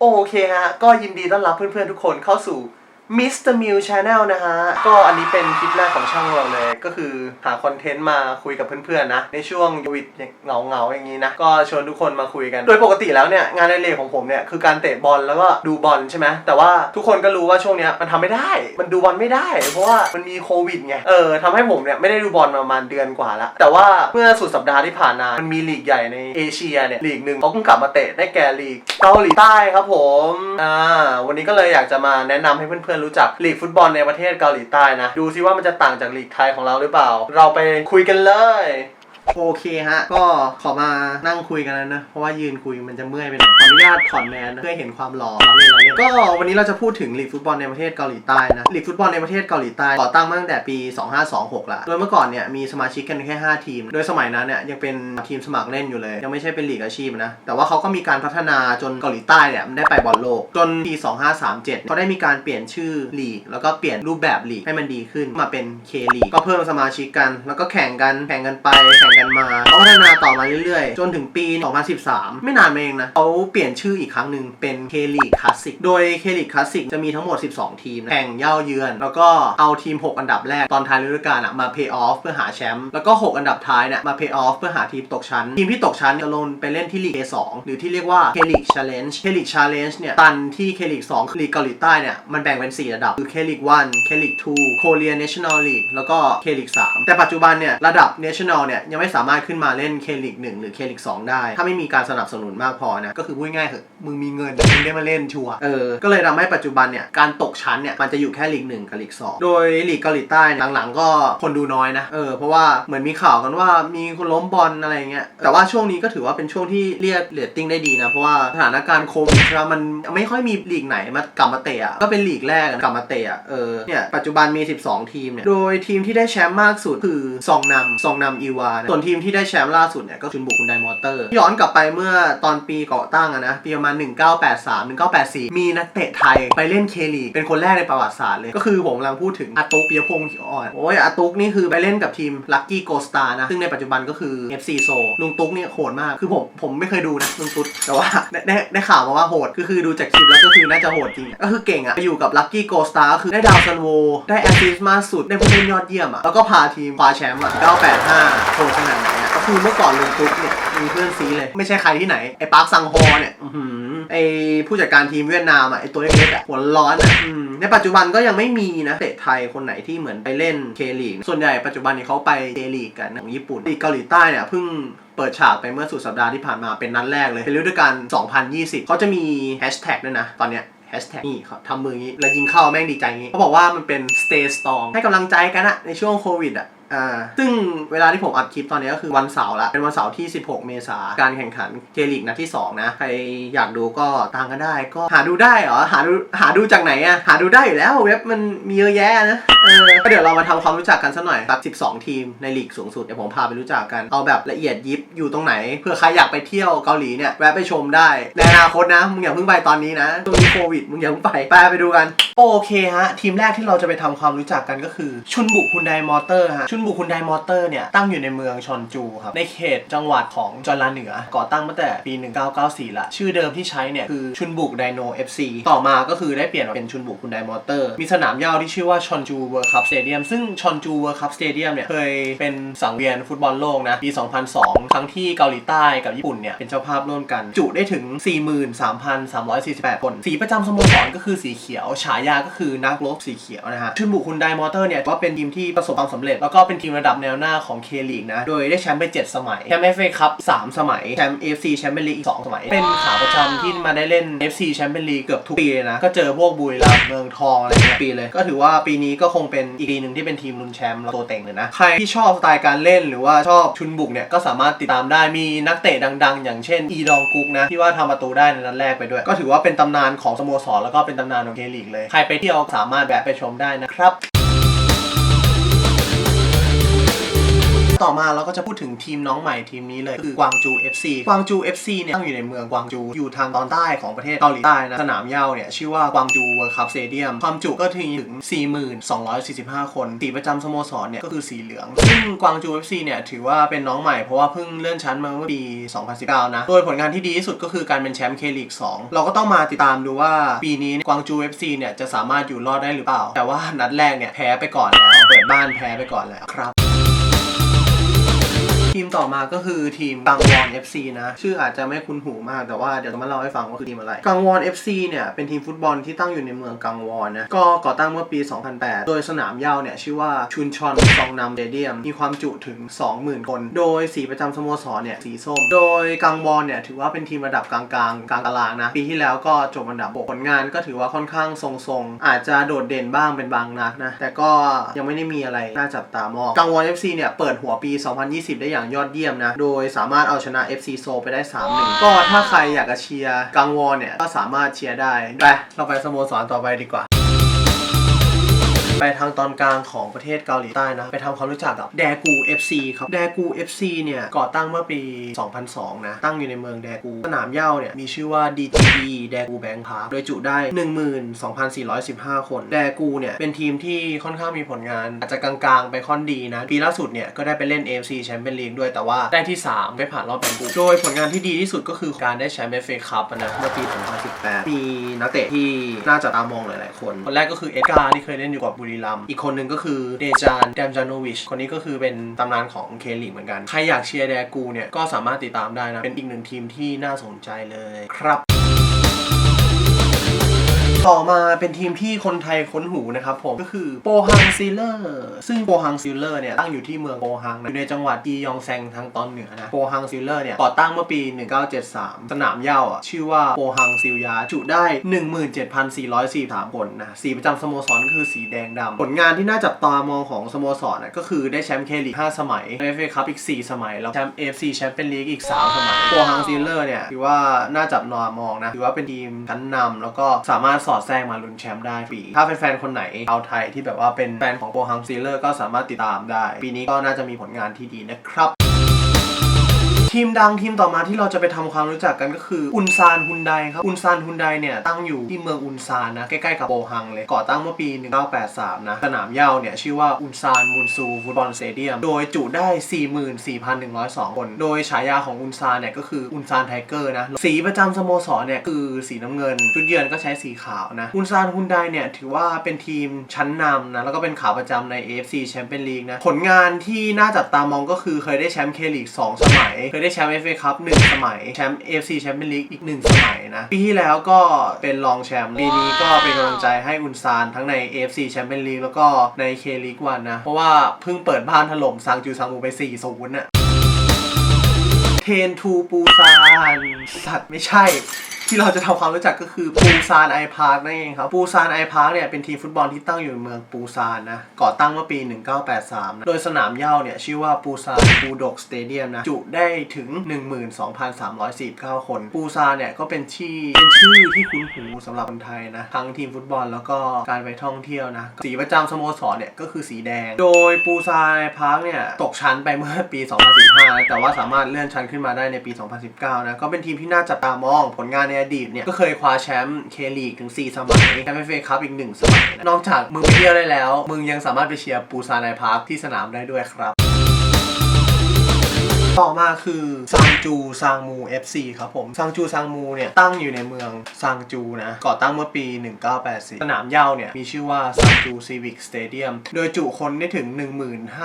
โอเคฮะ ก็ยินดีต้อนรับเพื่อนๆทุกคนเข้าสู่ Mr. m i l Channel นะฮะ ก็อันนี้เป็นคลิปแรกของช่องเราเลย ก็คือหาคอนเทนต์มาคุยกับเพื่อนๆนะ ในช่วงโควิดเหงาๆอย่างนี้นะ ก็ชวนทุกคนมาคุยกัน โดยปกติแล้วเนี่ย งานในเลของผมเนี่ย คือการเตะบอลแล้วก็ดูบอลใช่ไหมแต่ว่าทุกคนก็รู้ว่าช่วงเนี้ยมันทำไม่ได้ มันดูบอลไม่ได้ เพราะว่ามันมีโควิดไงเออทำให้ผมเนี่ยไม่ได้ดูบอลประมาณเดือนกว่าละแต่ว่าเมื่อสุดสัปดาห์ที่ผ่านมามันมีลีกใหญ่ในเอเชียเนี่ยลีกหนึ่งเขาเพิ่งกลับมาเตะได้แก่ลีกเกาหลีใต้ครับผมอ่าวันนี้ก็เลยอยากจะมาแนะนำให้เพื่อนๆรู้จักลีกฟุตบอลในประเทศเกาหลีใต้นะ ดูซิว่ามันจะต่างจากลีกไทยของเราหรือเปล่า เราไปคุยกันเลย โอเคฮะ ก็ขอมานั่งคุยกันแล้วนะ เพราะว่ายืนคุยมันจะเมื่อยไปหน่อยขออนุญาตถอนแมสนะเพื่อให้เห็นความหล่อเราเล่นเราเล่นก็วันนี้เราจะพูดถึงลีกฟุตบอลในประเทศเกาหลีใต้นะลีกฟุตบอลในประเทศเกาหลีใต้ก่อตั้งมาตั้งแต่ปี 2526ละโดยเมื่อก่อนเนี่ยมีสมาชิกกันแค่ 5 ทีม โดยสมัยนั้นเนี่ยยังเป็นทีมสมัครเล่นอยู่เลย ยังไม่ใช่เป็นลีกอาชีพนะ แต่ว่าเขาก็มีการพัฒนาจนเกาหลีใต้เนี่ยมันได้ไปบอลโลกจนปี 2537เขาได้มีการเปลี่ยนชื่อลีกแล้วก็เปลี่ยนรูปแบบลีกให้มันดีขึ้นมาเป็นเคลีกก็เพิ่มสมาชิกกัน แล้วก็แข่งกันแข่งกันไปแข่งกันมาเขาพัฒนาต่อมาเรื่อยๆ จนถึงปี 2013 ไม่นานเองนะเขาเปลี่ยนชื่ออีกครั้งหนึ่งเป็นเคลีกคลาสสิกโดยเคลีกคลาสสิกจะมีทั้งหมด 12 ทีมนะแข่งเย่าเยือน แล้วก็เอาทีม 6 อันดับแรกตอนท้ายฤดูกาลมาเพย์ออฟเพื่อหาแชมป์แล้วก็ 6 อันดับท้ายเนี่ยมาเพย์ออฟเพื่อหาทีมตกชั้น ทีมที่ตกชั้นจะลงไปเล่นที่ลีก A2 หรือที่เรียกว่า K-League Challenge K-League Challenge เนี่ยตันที่ K-League 2คือลีกเกาหลีใต้เนี่ยมันแบ่งเป็น 4 ระดับคือ K-League 1 K-League 2 Korea National League แล้วก็ K-League 3แต่ปัจจุบันเนี่ยระดับ National เนี่ยยังไม่สามารถขึ้นมาเล่น K-League 1หรือ K-League 2ได้ ถ้าไม่มีการสนับสนุนมากพอนะ ก็คือพูดง่ายๆเหอะมึงมีเงินมึงได้มาเล่นชัวเออ ก็เลยทำให้ปัจจุบันเนี่ย การตกชั้นเนี่ย มันจะอยู่แค่ลีก1กับลีก2โดยลีกเกาหลีใต้หลังๆ ก็คนดูน้อยนะ เออ เพราะว่าเหมือนมีข่าวกันว่ามีคนล้มบอลอะไรเงี้ย แต่ว่าช่วงนี้ก็ถือว่าเป็นช่วงที่เรียกเรตติ้งได้ดีนะ เพราะว่าสถานการณ์โควิดมันไม่ค่อยมีลีกไหนมากลับมาเตะ ก็เป็นลีกแรกอะกลับมาเตะอะเออ เนี่ย ปัจจุบันมี 12 ทีมเนี่ย โดยทีมที่ได้แชมป์มากสุดคือซองนำซองนำอีวานะส่วนทีมที่ได้แชมป์ล่าสุดเนี่ยก็ชุนบุกคุณไดมอเตอร์ ย้อนกลับไปเมื่อตอนปีก่อตั้งอะนะปีประมาณ 1983 1984 มีนักเตะไทยไปเล่นเคลีเป็นคนแรกในประวัติศาสตร์เลย ก็คือผมกำลังพูดถึงอาตุกเปิยพงศ์ขีอ่อนโอ้ยอาตุกนี่คือไปเล่นกับทีมลั c กี้โกสตานะซึ่งในปัจจุบันก็คือ FC โซลุงตุ๊กเนี่ยโหดมากคือผมผมไม่เคยดูนะลุงตุ๊กแต่ว่าได้ได้ได้ข่าวมาว่าโหดก็คือดูจากคลิปแล้วก็คือน่าจะโหดจริงก็คือเก่งอะไปอยู่กับลั c กี้โกสตาก็คือได้ดาวซันโวได้แอสซิสต์มากสุดได้ผู้เล่นยอดเยี่ยมอะแล้วก็พาทีมคว้าแชมป์อะ985โหดขนาดไหนอะก็คือเมื่อก่อนลุงตุ๊กเนี่ยมีเพื่อนซีเลย ไม่ใช่ใครที่ไหน ไอ้ปาร์คซังฮอเนี่ยอื้อหือไอ้ผู้จัดการทีมเวียดนามอะไอ้ตัวเล็กๆอะหัวร้อนอะอืมในปัจจุบันก็ยังไม่มีนะเตะไทยคนไหนที่เหมือนไปเล่นเคลีกส่วนใหญ่ปัจจุบันนี้เขาไปเจลีกกันของญี่ปุ่นลีกเกาหลีใต้เนี่ยเพิ่งเปิดฉากไปเมื่อสุดสัปดาห์ที่ผ่านมาเป็นนัดแรกเลยเป็นฤดูกาล2020เขาจะมีแฮชแท็กด้วยนะตอนเนี้ยแฮชแท็กนี่ครับทำมืออย่างนี้แล้วยิงเข้าแม่งดีใจอย่างนี้เขาบอกว่ามันเป็น stay strong ให้กำลังใจกันอะในช่วงโควิดอะ อ่าซึ่งเวลาที่ผมอัดคลิปตอนนี้ก็คือวันเสาร์ละ เป็นวันเสาร์ที่ 16 เมษาการแข่งขันเจลีกนัดที่ 2 นะ ใครอยากดูก็ตามกันได้ ก็หาดูได้เหรอ หาดูหาดูจากไหนอะหาดูได้อยู่แล้วเว็บมันมีเยอะแยะนะเออก็เดี๋ยวเรามาทำความรู้จักกันสักหน่อยครับ12 ทีมในลีกสูงสุดเดี๋ยวผมพาไปรู้จักกันเอาแบบละเอียดยิบอยู่ตรงไหนเผื่อใครอยากไปเที่ยวเกาหลีเนี่ยแวะไปชมได้ในอนาคตนะมึงอย่าเพิ่งไปตอนนี้นะช่วงนี้โควิดมึงอย่าเพิ่งไปไปไปดูกัน โอเคฮะทีมแรกที่เราจะไปทำความรู้จักกันก็คือชุนบุคุนไดมอเตอร์ฮะชุนบุคุนไดมอเตอร์เนี่ยตั้งอยู่ในเมืองชอนจูครับในเขตจังหวัดของจอร์แดนเหนือ ก่อตั้งมาตั้งแต่ปี 1994 ละ ชื่อเดิมที่ใช้เนี่ยคือชุนบุกไดโน FC ต่อมาก็คือได้เปลี่ยนมาเป็นชุนบุกคุนไดมอเตอร์ มีสนามหญ้าที่ชื่อว่าชอนจูเวิร์คัพสเตเดียมซึ่งชอนจูเวิร์คัพสเตเดียมเนี่ยเคยเป็นสังเวียนฟุตบอลโลกนะปี 2002 ครั้งที่เกาหลีใต้กับญี่ปุ่นเนี่ยเป็นเจ้าภาพร่วมกัน จุได้ถึง 43,348 คน สีประจำสโมสรก็คือสีเขียว ฉายาก็คือนักรบสีเขียวนะฮะชุนบุกคุนไดมอเตอร์เนี่ยว่าเป็นทีมที่ประสบความสำเร็จแล้วก็เป็นทีมระดับแนวหน้าของเคลีกนะ โดยได้แชมป์ไป 7 สมัย แชมป์ FA คัพ3สมัย แชมป์ AFC แชมเปี้ยนลีกอีก2สมัย เป็นขาประจำที่มาได้เล่น FC แชมเปี้ยนลีกเกือบทุกปีเลยนะ ก็เจอพวกบุรีรัมย์เมืองทองอะไรเงี้ยปีเลย ก็ถือว่าปีนี้ก็คงเป็นอีกปีหนึ่งที่เป็นทีมลุ้นแชมป์แล้วตัวเต็งเลยนะ ใครที่ชอบสไตล์การเล่นหรือว่าชอบชุนบุกเนี่ยก็สามารถติดตามได้มีนักเตะดัง ๆ อย่างเช่นอีดองกุกนะที่ว่าทำประตูได้ในนัดแรกไปด้วย ก็ถือว่าเป็นตำนานของสโมสรแล้วก็เป็นตำนานของเคลีกเลย ใครไปเที่ยวสามารถแวะไปชมได้นะครับ ต่อมาเราก็จะพูดถึงทีมน้องใหม่ทีมนี้เลยคือกวางจู FC กวางจู FC เนี่ยตั้งอยู่ในเมืองกวางจูอยู่ทางตอนใต้ของประเทศเกาหลีใต้นะสนามเย้าเนี่ยชื่อว่ากวางจูเวิร์คัพสเตเดียมความจุก็ถึงถึง4245 คนสีประจำสโมสรเนี่ยก็คือสีเหลือง ซึ่งกวางจู FC เนี่ยถือว่าเป็นน้องใหม่เพราะว่าเพิ่งเลื่อนชั้นมาเมื่อปี 2019 นะ โดยผลงานที่ดีที่สุดก็คือการเป็นแชมป์เคลีก2เราก็ต้องมาติดตามดูว่าปีนี้กวางจู FC เนี่ยจะสามารถอยู่รอดได้หรือเปล่า แต่ว่านัดแรกเนี่ยแพ้ไปก่อนแล้วเปิดบ้านแพ้ไปก่อนแล้วครับ ทีมต่อมาก็คือทีมกังวอน FC นะ ชื่ออาจจะไม่คุ้นหูมาก แต่ว่าเดี๋ยวจะมาเล่าให้ฟังว่าคือทีมอะไร กังวอน FC เนี่ย เป็นทีมฟุตบอลที่ตั้งอยู่ในเมืองกังวอนนะ ก็ก่อตั้งเมื่อปี 2008 โดยสนามเหย้าเนี่ย ชื่อว่าชุนชอนซองนำเดเดียม มีความจุถึง 20,000 คน โดยสีประจำสโมสรเนี่ย สีส้ม โดยกังวอนเนี่ยถือว่าเป็นทีมระดับกลางๆ กลางตารางนะ ปีที่แล้วก็จบอันดับ6ผลงานก็ถือว่าค่อนข้างทรงๆ อาจจะโดดเด่นบ้างเป็นบางนัดนะ แต่ก็ยังไม่ได้มีอะไรน่าจับตามอง กังวอน FC เนี่ยเปิดหัวปี 2020 ได้อย่างอยอดเยี่ยมนะ โดยสามารถเอาชนะ FC โซไปได้ 3-1 ก็ถ้าใครอยากจะเชียร์กังวอนเนี่ย ก็สามารถเชียร์ได้ ไป เราไปสโมสรต่อไปดีกว่า ไปทางตอนกลางของประเทศเกาหลีใต้นะ ไปทำความรู้จักกับแดกู FC ครับ แดกู FC เนี่ย ก่อตั้งเมื่อปี 2002 นะ ตั้งอยู่ในเมืองแดกู สนามเย้าเนี่ย มีชื่อว่า DTB แดกูแบงค์พาร์คโดยจุได้ 12,415 คน แดกูเนี่ย เป็นทีมที่ค่อนข้างมีผลงาน อาจจะกลางๆ ไปค่อนดีนะ ปีล่าสุดเนี่ย ก็ได้ไปเล่น AFC Champions League ด้วยแต่ว่าได้ที่ 3ไม่ผ่านรอบแบ่งกลุ่มโดยผลงานที่ดีที่สุดก็คือการได้แชมป์ FA Cup อะนะเมื่อปี 2018 มีนักเตะที่น่าจะตามองหลายๆคนคนแรกก็คือเอ็ดการ์ที่เคยเล่นอยู่กับบุรีรัมย์อีกคนหนึ่งก็คือเดจานแดมจานโนวิชคนนี้ก็คือเป็นตำนานของเคลีเหมือนกัน ใครอยากเชียร์แดกูเนี่ยก็สามารถติดตามได้นะ เป็นอีกหนึ่งทีมที่น่าสนใจเลยครับ ต่อมาเป็นทีมที่คนไทยค้นหูนะครับผมก็คือโปฮังซีเลอร์ซึ่งโปฮังซีเลอร์เนี่ยตั้งอยู่ที่เมืองโปฮังนะอยู่ในจังหวัดกียองแซงทางตอนเหนือนะโปฮังซีเลอร์เนี่ยก่อตั้งเมื่อปี 1973 สนามเย้าอะชื่อว่าโปฮังซิลยาจุได้ 17,443 คนนะสีประจำสโมสรก็คือสีแดงดำผลงานที่น่าจับตามองของสโมสรนะก็คือได้แชมป์เคลีก5สมัยเอฟเอคัพอีก 4 สมัย แล้วแชมป์เอฟซีแชมเปี้ยนลีกอีก 3 สมัยโปฮังซีเลอร์เนี่ยถือว่าน่าจับนอมองนะถือว่าเป็นทีมชั้นนำแล้วก็สามารถสอดแทรกมาลุ้นแชมป์ได้ปีถ้าแฟนๆคนไหนชาวไทยที่แบบว่าเป็นแฟนของโปรฮังซีเลอร์ก็สามารถติดตามได้ ปีนี้ก็น่าจะมีผลงานที่ดีนะครับ ทีมดังทีมต่อมาที่เราจะไปทำความรู้จักกันก็คืออุนซานฮุนไดครับอุนซานฮุนไดเนี่ยตั้งอยู่ที่เมืองอุนซานนะใกล้ๆกับโปฮังเลยก่อตั้งเมื่อปี 1983 นะ สนามเหย้าเนี่ยชื่อว่าอุนซานมุนซูฟุตบอลสเตเดียมโดยจุได้ 44,102 คน โดยฉายาของอุนซานเนี่ยก็คืออุนซานไทเกอร์นะสีประจำสโมสรเนี่ยคือสีน้ำเงินชุดเยือนก็ใช้สีขาวนะอุนซานฮุนไดเนี่ยถือว่าเป็นทีมชั้นนำนะแล้วก็เป็นขาประจำใน AFC Champions League นะผลงานที่น่าจับตามองก็คือเคยได้แชมป์เคลีก2สมัยเคยได้แชมป์เอฟเอคัพหนึ่งสมัย แชมป์เอฟซีแชมเปี้ยนลีกอีกหนึ่งสมัยนะ ปีที่แล้วก็เป็นรองแชมป์ปีนี้ก็เป็นกำลังใจให้อุนซานทั้งใน AFC Champions League แล้วก็ในเคลีกวันนะ เพราะว่าเพิ่งเปิดบ้านถล่มซางจูซางูไป4-0น่ะเทนทูปูซานสัตว์ไม่ใช่ ที่เราจะทำความรู้จักก็คือปูซานไอพาร์คนั่นเองครับปูซานไอพาร์คเนี่ยเป็นทีมฟุตบอลที่ตั้งอยู่ในเมืองปูซานนะก่อตั้งเมื่อปี 1983นะโดยสนามเหย้าเนี่ยชื่อว่าปูซานบูดกสเตเดียมนะจุได้ถึง 12,349 คนปูซานเนี่ยก็เป็นที่เป็นชื่อที่คุ้นหูสำหรับคนไทยนะทั้งทีมฟุตบอลแล้วก็การไปท่องเที่ยวนะสีประจำสโมสรเนี่ยก็คือสีแดง โดยปูซานไอพาร์คเนี่ยตกชั้นไปเมื่อปี 2015 แต่ว่าสามารถเลื่อนชั้นขึ้นมาได้ในปี 2019นะก็เป็นทีมที่น่าจับตามองผลงานในอดีตเนี่ย ก็เคยคว้าแชมป์เคลีกถึง 4 สมัยแชมป์เอฟเอคัพอีก 1 สมัย นอกจากมึงไปเที่ยวได้แล้ว มึงยังสามารถไปเชียร์ปูซานไอพาร์คที่สนามได้ด้วยครับ ต่อมาคือซังจูซางมู FC ครับผมซังจูซางมูเนี่ยตั้งอยู่ในเมืองซังจูนะก่อตั้งเมื่อปี 1984 สนามเย้าเนี่ยมีชื่อว่าซังจูซีวิกสเตเดียมโดยจุคนได้ถึง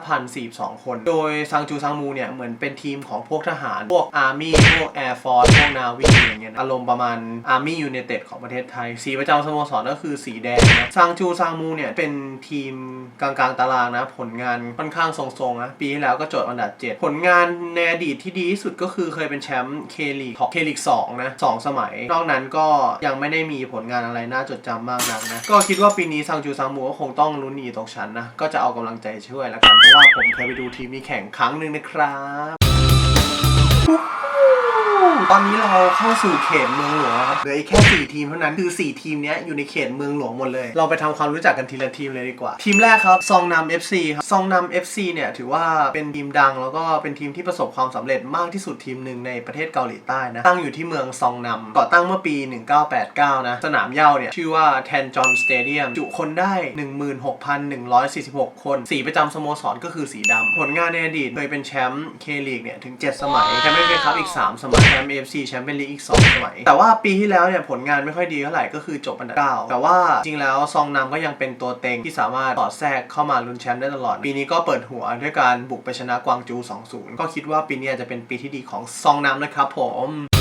15,042 คน โดยซังจูซางมูเนี่ยเหมือนเป็นทีมของพวกทหาร พวกอาร์มี่พวกแอร์ฟอร์สพวกนาวีอย่างเงี้ยอารมณ์ประมาณอาร์มี่ยูเนเต็ดของประเทศไทย สีประจำสโมสรก็คือสีแดงนะซังจูซางมูเนี่ยเป็นทีมกลางๆตารางนะ ผลงานค่อนข้างทรงๆนะปีที่แล้วก็จดอันดับ 7 ผลงานในอดีตที่ดีที่สุดก็คือเคยเป็นแชมป์เคลีกของเคลีกสองนะสองสมัย นอกนั้นก็ยังไม่ได้มีผลงานอะไรน่าจดจำมากนักนะ ก็คิดว่าปีนี้ซังจูซังมูก็คงต้องลุ้นหนีตกชั้นนะ ก็จะเอากำลังใจช่วยแล้วกัน เพราะว่าผมเคยไปดูทีมนี้แข่งครั้งหนึ่งนะครับ ตอนนี้เราเข้าสู่เขตเมืองหลวงแล้วครับเหลืออีกแค่4ทีมเท่านั้นคือ4ทีมเนี้ยอยู่ในเขตเมืองหลวงหมดเลย เราไปทำความรู้จักกันทีละทีมเลยดีกว่า ทีมแรกครับซองนำ FC ครับซองนำ FC เนี่ยถือว่าเป็นทีมดังแล้วก็เป็นทีมที่ประสบความสำเร็จมากที่สุดทีมหนึ่งในประเทศเกาหลีใต้นะตั้งอยู่ที่เมืองซองนำก่อตั้งเมื่อปี 1989 นะสนามเหย้าเนี่ยชื่อว่าแทนจอนสเตเดียมจุคนได้ 16,146 คน สีประจำสโมสรก็คือสีดำผลงานในอดีตเคยเป็นแชมป์เคลีกเนี่ยถึง 7 สมัยแชมเปี้ยนคัพอีก 3 สมัยแชมป์เอฟซีแชมเปี้ยนลีกอีก2สมัย แต่ว่าปีที่แล้วเนี่ยผลงานไม่ค่อยดีเท่าไหร่ก็คือจบอันดับ9แต่ว่าจริงแล้วซองนำก็ยังเป็นตัวเต็งที่สามารถสอดแทรกเข้ามาลุ้นแชมป์ได้ตลอด ปีนี้ก็เปิดหัวด้วยการบุกไปชนะกวางจู 2-0 ก็คิดว่าปีนี้จะเป็นปีที่ดีของซองนำนะครับผม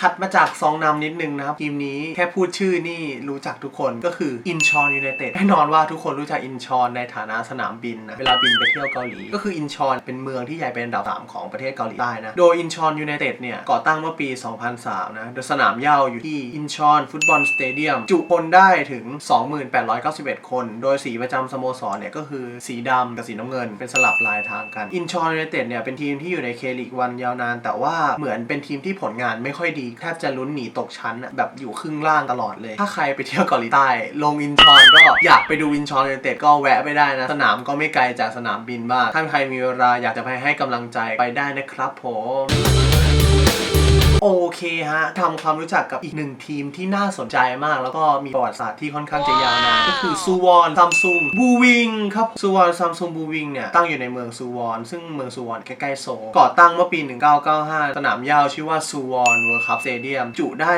ถัดมาจากซองนำนิดนึงนะครับทีมนี้แค่พูดชื่อนี่รู้จักทุกคนก็คืออินชอนยูไนเต็ดแน่นอนว่าทุกคนรู้จักอินชอนในฐานะสนามบินนะเวลาบินไปเที่ยวเกาหลี ก็คืออินชอนเป็นเมืองที่ใหญ่เป็นอันดับ3ของประเทศเกาหลีใต้นะโดยอินชอนยูไนเต็ดเนี่ยก่อตั้งเมื่อปี 2003 นะโดยสนามเหย้าอยู่ที่อินชอนฟุตบอลสเตเดียมจุคนได้ถึง 2891 คน โดยสีประจำสโมสรเนี่ยก็คือสีดำกับสีน้ำเงินเป็นสลับลายทางกันอินชอนยูไนเต็ดเนี่ยเป็นทีมที่อยู่ในเคลีกวันยาวนาน แต่ว่าเหมือนเป็นทีมที่ผลงานไม่ค่อยดีแทบจะลุ้นหนีตกชั้นอะแบบอยู่ครึ่งล่างตลอดเลย ถ้าใครไปเที่ยวเกาหลีใต้ ลงอินชอนก็อยากไปดูอินชอนยูไนเต็ดก็แวะไปได้นะ สนามก็ไม่ไกลจากสนามบินบ้างถ้าใครมีเวลาอยากจะไปให้กำลังใจไปได้นะครับผม โอเคฮะทำความรู้จักกับอีกหนึ่งทีมที่น่าสนใจมาก แล้วก็มีประวัติศาสตร์ที่ค่อนข้างจะยาวนานก็คือซูวอนซัมซุงบูวิงครับซูวอนซัมซุงบูวิงเนี่ย ตั้งอยู่ในเมืองซูวอนซึ่งเมืองซูวอนใกล้ๆโซลก่อตั้งเมื่อปี 1995 สนามหญ้าชื่อว่าซูวอนเวิร์คัพสเตเดียมจุได้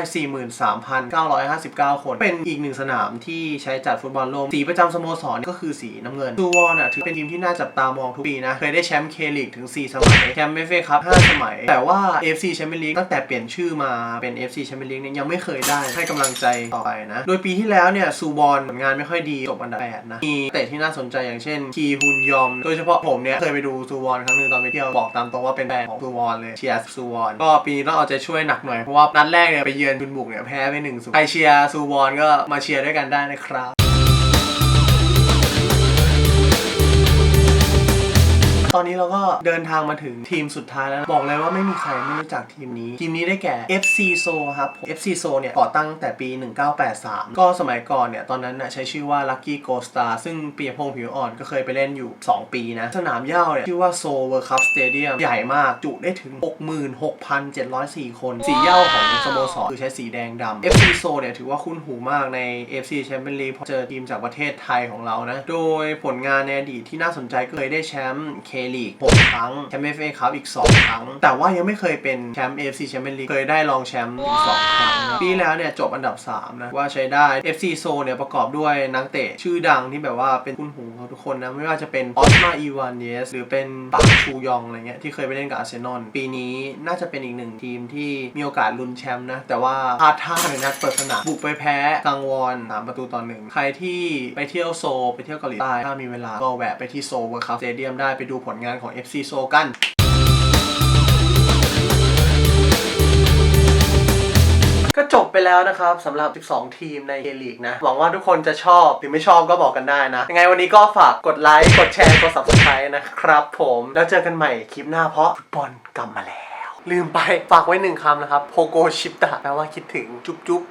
43,959 คน เป็นอีกหนึ่งสนามที่ใช้จัดฟุตบอลโลกสีประจำสโมสรก็คือสีน้ำเงินซูวอนอะถือเป็นทีมที่น่าจับตามองทุกปีนะเคยได้แชมป์เคลีกถึง4สมัยแชมป์เอฟเอคัพ5สมัย แต่ว่า AFC แชมเปี้ยนลีกตั้งแต่เปลี่ยนชื่อมาเป็น FC แชมเปี้ยนลีกเนี่ยยังไม่เคยได้ให้กำลังใจต่อไปนะ โดยปีที่แล้วเนี่ยซูบอลผลงานไม่ค่อยดีจบอันดับ8นะมีเตะที่น่าสนใจอย่างเช่นคีฮุนยอม โดยเฉพาะผมเนี่ยเคยไปดูซูวอนครั้งหนึ่งตอนไปเที่ยวบอกตามตรงว่าเป็นแฟนของซูวอนเลยเชียร์ซูวอนก็ปีนี้ต้องเอาใจช่วยหนักหน่อยเพราะว่านัดแรกเนี่ยไปเยือนจุนบุกเนี่ยแพ้ไปหนึ่งศูนย์ใครเชียร์ซูวอนก็มาเชียร์ด้วยกันได้นะครับ ตอนนี้เราก็เดินทางมาถึงทีมสุดท้ายแล้ว บอกเลยว่าไม่มีใครไม่รู้จักทีมนี้ ทีมนี้ได้แก่ FC So ครับ FC So เนี่ยก่อตั้งแต่ปี 1983 ก็สมัยก่อนเนี่ย ตอนนั้นนะใช้ชื่อว่า Lucky Gold Star ซึ่งปียพงษ์ผิวอ่อนก็เคยไปเล่นอยู่ 2 ปีนะ สนามเหย้าเนี่ย ชื่อว่า So World Cup Stadium ใหญ่มากจุได้ถึง 66,704 คน สีเหย้าของสโมสรคือใช้สีแดงดำ FC So เนี่ยถือว่าคุ้นหูมากใน FC Champions League เพราะเจอทีมจากประเทศไทยของเรานะ โดยผลงานในอดีตที่น่าสนใจก็เคยได้แชมป์ลีก6ครั้งแชมป์เอฟเอคัพอีก 2 ครั้ง แต่ว่ายังไม่เคยเป็นแชมป์ AFC แชมเปี้ยนลีกเคยได้รองแชมป์ถึง2ครั้งนะปีแล้วเนี่ยจบอันดับ 3 นะ ว่าใช้ได้ FC โซเนี่ยประกอบด้วยนักเตะชื่อดังที่แบบว่าเป็นคุณหูของทุกคนนะ ไม่ว่าจะเป็นออสมาอีวานเยสหรือเป็นปากชูยองอะไรเงี้ยที่เคยไปเล่นกับอาร์เซนอลปีนี้น่าจะเป็นอีกหนึ่งทีมที่มีโอกาสลุ้นแชมป์นะ แต่ว่าพลาดท่าในนัดเปิดสนามบุกไปแพ้กังวอนสามประตูต่อหนึ่งใครที่ไปเที่ยวโซลไปเที่ยวเกาหลีใต้ถ้ามีเวลาก็แวะไปที่โซลเวิร์คัพสเตเดียมได้ไปดูผลงานของ FC โซกันก็จบไปแล้วนะครับสำหรับ 12 ทีมในเ e ลีกนะ หวังว่าทุกคนจะชอบ หรือไม่ชอบก็บอกกันได้นะ ยังไงวันนี้ก็ฝากกดไลค์ กดแชร์ กด subscribe นะครับผม แล้วเจอกันใหม่คลิปหน้าเพราะฟุตบอลกลับมาแล้ว ลืมไปฝากไว้หนึ่งคำนะครับโพโกชิปตะแปลว่าคิดถึงจุ๊บจุ๊บ